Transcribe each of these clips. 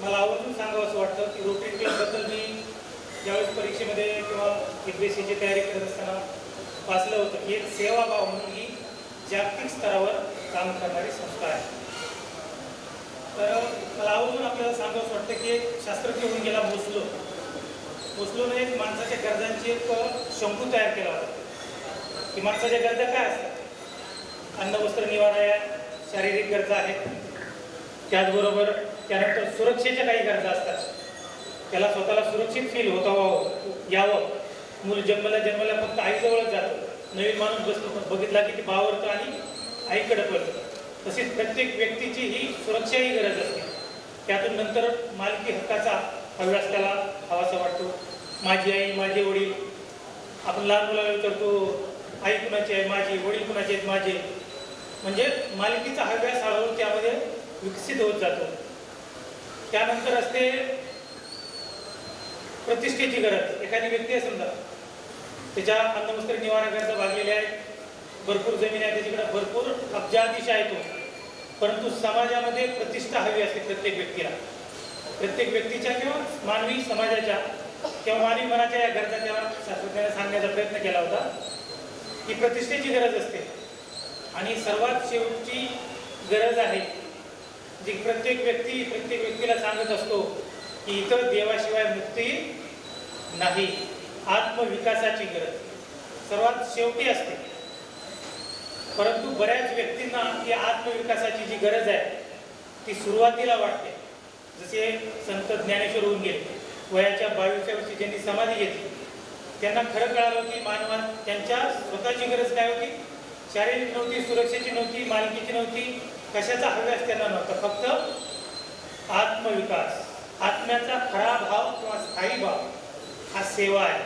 मला आवर्जून सांगावं असं वाटतं की रोटरी क्लबबद्दल मी ज्यावेळेस परीक्षेमध्ये किंवा एसीची तयारी करत असताना वाचलं होतं की एक सेवाभाव म्हणून ही जागतिक स्तरावर काम करणारी संस्था आहे. तर मला आवर्जून आपल्याला सांगावं वाटतं की एक शास्त्रज्ञ होऊन गेला मोसलो मोसलोनं एक माणसाच्या गरजांची एक शंकू तयार केला होता. की माणसाच्या गरजा काय असतात? अन्न वस्त्र निवारा या शारीरिक गरजा आहेत. त्याचबरोबर त्यानंतर सुरक्षेच्या काही गरजा असतात. त्याला स्वतःला सुरक्षित फील होता हो. यावं. मूल जन्मला जन्मला फक्त आईजवळच जातं. नवीन माणूस बसतो बघितला की ते बावरतं आणि आईकडे पडतं. तसेच प्रत्येक व्यक्तीची ही सुरक्षाही गरज असते. त्यातून नंतर मालकी हक्काचा हव्यास त्याला हवासा वाटतो. माझी आई माझे वडील. आपण लहान मुलाला विचारतो आई कुणाची आहे? माझी. वडील कुणाचे आहेत? माझे? म्हणजे मालकीचा हव्यास हळूहळू त्यामध्ये विकसित होत जातो. त्यानंतर असते प्रतिष्ठेची गरज. एखादी व्यक्ती आहे समजा त्याच्या अन्नवस्त्र निवारा गरजा भागलेल्या आहेत भरपूर जमीन आहे त्याच्याकडे भरपूर अब्जाधीश आहे तो. परंतु समाजामध्ये प्रतिष्ठा हवी असते प्रत्येक व्यक्तीला. प्रत्येक व्यक्तीच्या किंवा मानवी समाजाच्या किंवा मानवी मनाच्या या गरजा त्या शास्त्रज्ञाने सांगण्याचा प्रयत्न केला होता. की प्रतिष्ठेची गरज असते. आणि सर्वात शेवटची गरज आहे जी प्रत्येक व्यक्ती प्रत्येक व्यक्तीला सांगत असतो की इतर देवाशिवाय मुक्ती नाही. आत्मविकासाची गरज. सर्वात शेवटी असते. परंतु बऱ्याच व्यक्तींना ही आत्मविकासाची जी गरज आहे ती सुरुवातीला वाटते. जसे संत ज्ञानेश्वर होऊन गेले वयाच्या बावीसच्या वर्षी ज्यांनी समाधी घेतली त्यांना खरं कळालं की मानवा त्यांच्या स्वतःची गरज काय होती? शारीरिक नव्हती सुरक्षेची नव्हती मालकीची नव्हती कशाचा हव्यास त्यांना नव्हता. फक्त आत्मविकास. आत्म्याचा खरा भाव किंवा स्थायी भाव हा सेवा आहे.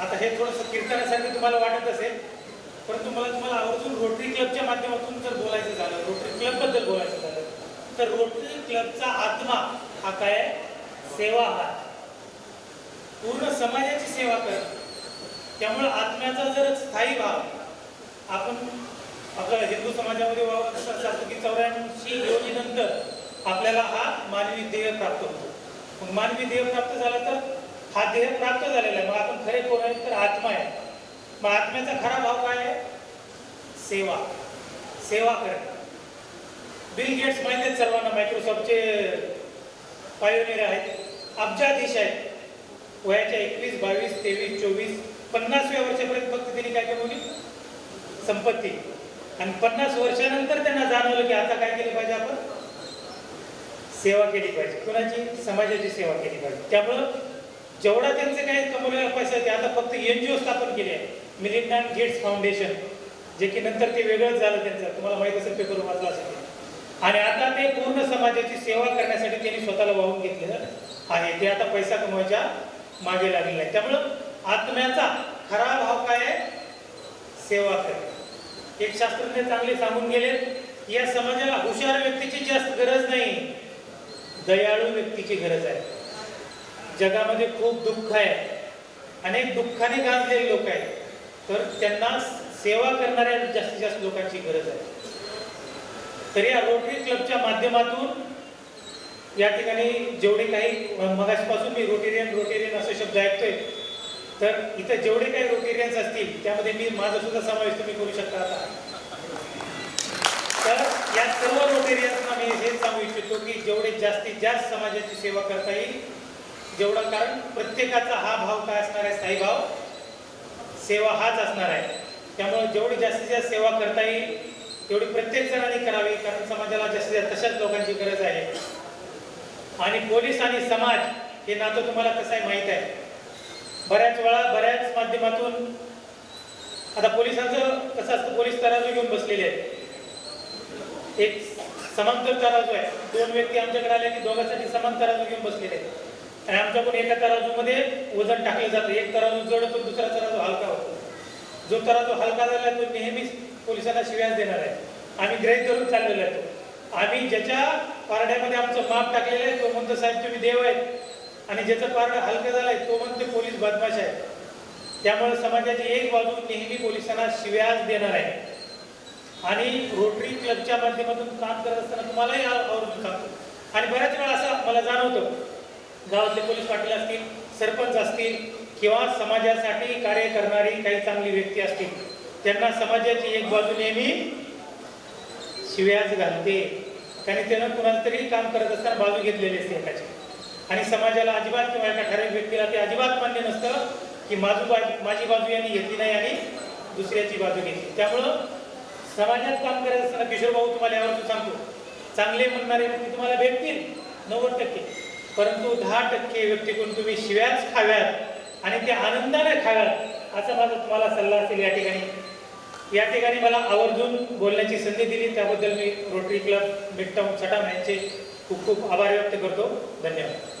आता हे थोडंसं कीर्तनासारखं तुम्हाला वाटत असेल परंतु मला तुम्हाला आवर्जून रोटरी क्लबच्या माध्यमातून जर बोलायचं झालं रोटरी क्लबबद्दल बोलायचं झालं तर रोटरी क्लबचा आत्मा हा काय सेवा हा पूर्ण समाजाची सेवा कर त्यामुळं आत्म्याचा जर स्थायी भाव आपण आपल्या हिंदू समाजामध्ये वावरत असं की चौऱ्याऐंशी योजनेनंतर आपल्याला हा मानवी देह प्राप्त होतो. मग मानवी देह प्राप्त झाला तर हा देह प्राप्त झालेला आहे. मग आपण खरे कोण आहे? तर आत्मा आहे. मग आत्म्याचा खरा भाव काय आहे? सेवा. सेवा करणे. बिल गेट्स माहिती आहेत सर्वांना? मायक्रोसॉफ्टचे पायोनियर आहेत. अब्जाधीश आहेत. वयाच्या एकवीस बावीस तेवीस चोवीस पन्नासव्या वर्षापर्यंत फक्त त्यांनी काय कमवली संपत्ती. आणि पन्नास वर्षानंतर त्यांना जाणवलं की आता काय केलं पाहिजे आपण? सेवा केली पाहिजे. कुणाची? समाजाची सेवा केली पाहिजे. त्यामुळं जेवढा त्यांचे काही कमवलेला पैसा ते आता फक्त एन जी ओ स्थापन केले आहे मिलिंडा गेट्स फाउंडेशन जे की नंतर ते वेगळंच झालं त्यांचं. तुम्हाला माहीत असेल पेपर वाचला असेल आणि आता ते पूर्ण समाजाची सेवा करण्यासाठी त्यांनी स्वतःला वाहून घेतलेलं आहे. ते आता पैसा कमवायच्या मागे लागलेलं आहे. त्यामुळं आत्म्याचा खरा भाव काय आहे? सेवा करणे. एक शास्त्रज्ञ चांगले सांगून गेले या समाजाला हुशार व्यक्तीची जास्त गरज नाही. दयाळू व्यक्तीची गरज आहे. जगामध्ये खूप दुःख आहे. अनेक दुःखाने गाजलेले लोक आहेत. तर त्यांना सेवा करणाऱ्या जास्तीत जास्त लोकांची गरज आहे. तर या रोटरी क्लबच्या माध्यमातून या ठिकाणी जेवढे काही मगासपासून मी रोटेरियन रोटेरियन असे शब्द ऐकतोय तर इथं जेवढे काही रोटेरियन्स असतील त्यामध्ये मी माझा सुद्धा समावेश तुम्ही करू शकता आता. तर या सर्व रोटेरियन्सना मी हेच सांगू इच्छितो की जेवढे जास्तीत जास्त समाजाची सेवा करता येईल जेवढा कारण प्रत्येकाचा हा भाव काय असणार आहे स्थायी भाव? सेवा हाच असणार आहे. त्यामुळे जेवढी जास्तीत जास्त सेवा करता येईल तेवढी प्रत्येक जणांनी करावी कारण समाजाला जास्तीत जास्त तशाच लोकांची गरज आहे. आणि पोलीस आणि समाज हे नातं तुम्हाला कसं आहे माहीत आहे? बऱ्याच वेळा बऱ्याच माध्यमातून आता पोलिसांचं कसं असतं पोलीस तराजू घेऊन बसलेले आहेत. एक समांतर तराजू आहे. दोन व्यक्ती आमच्याकडे आले की दोघांसाठी समान तराजू घेऊन बसलेले आहेत. आणि आमच्याकडून एका तराजूमध्ये वजन टाकलं जातं. एक तराजू जड होतो दुसरा तराजू हलका होतो. जो तराजू हलका झाला आहे तो नेहमीच पोलिसांना शिव्यास देणार आहे. आम्ही ग्रहित धरून चाललेलो आहे. तो आम्ही ज्याच्या पारड्यामध्ये आमचं माप टाकलेलं आहे तो म्हणतो साहेब तुम्ही देव आहेत. आणि ज्याचं पारडं हलकं झालंय तो म्हणते पोलीस बदमाश आहे. त्यामुळे समाजाची एक बाजू नेहमी पोलिसांना शिव्यास देणार आहे. आणि रोटरी क्लबच्या माध्यमातून काम करत असताना तुम्हालाही आ- आवर्जून सांगतो आणि बऱ्याच वेळा असं मला जाणवतं गावातले पोलीस पाटील असतील सरपंच असतील किंवा समाजासाठी कार्य करणारी काही चांगली व्यक्ती असतील त्यांना समाजाची एक बाजू नेहमी शिव्याच घालते. कारण त्यानं कुणाचं तरी काम करत असताना बाजू घेतलेली असते एकाची. आणि समाजाला अजिबात किंवा एका ठराविक व्यक्तीला ते अजिबात मान्य नसतं की माझू बाजू माझी बाजू यांनी घेतली नाही आणि दुसऱ्याची बाजू घेतली. त्यामुळं समाजात काम करत असताना किशोर भाऊ तुम्हाला यावरती सांगतो चांगले म्हणणारे व्यक्ती तुम्हाला भेटतील नव्वद टक्के. परंतु दहा टक्के व्यक्तीकडून तुम्ही शिव्याच खाव्यात आणि ते आनंदाने खाव्यात असा माझा तुम्हाला सल्ला असेल या ठिकाणी. या ठिकाणी मला आवर्जून बोलण्याची संधी दिली. त्याबद्दल मी रोटरी क्लब मिडटाऊन सटाण यांचे खूप खूप आभार व्यक्त करतो. धन्यवाद.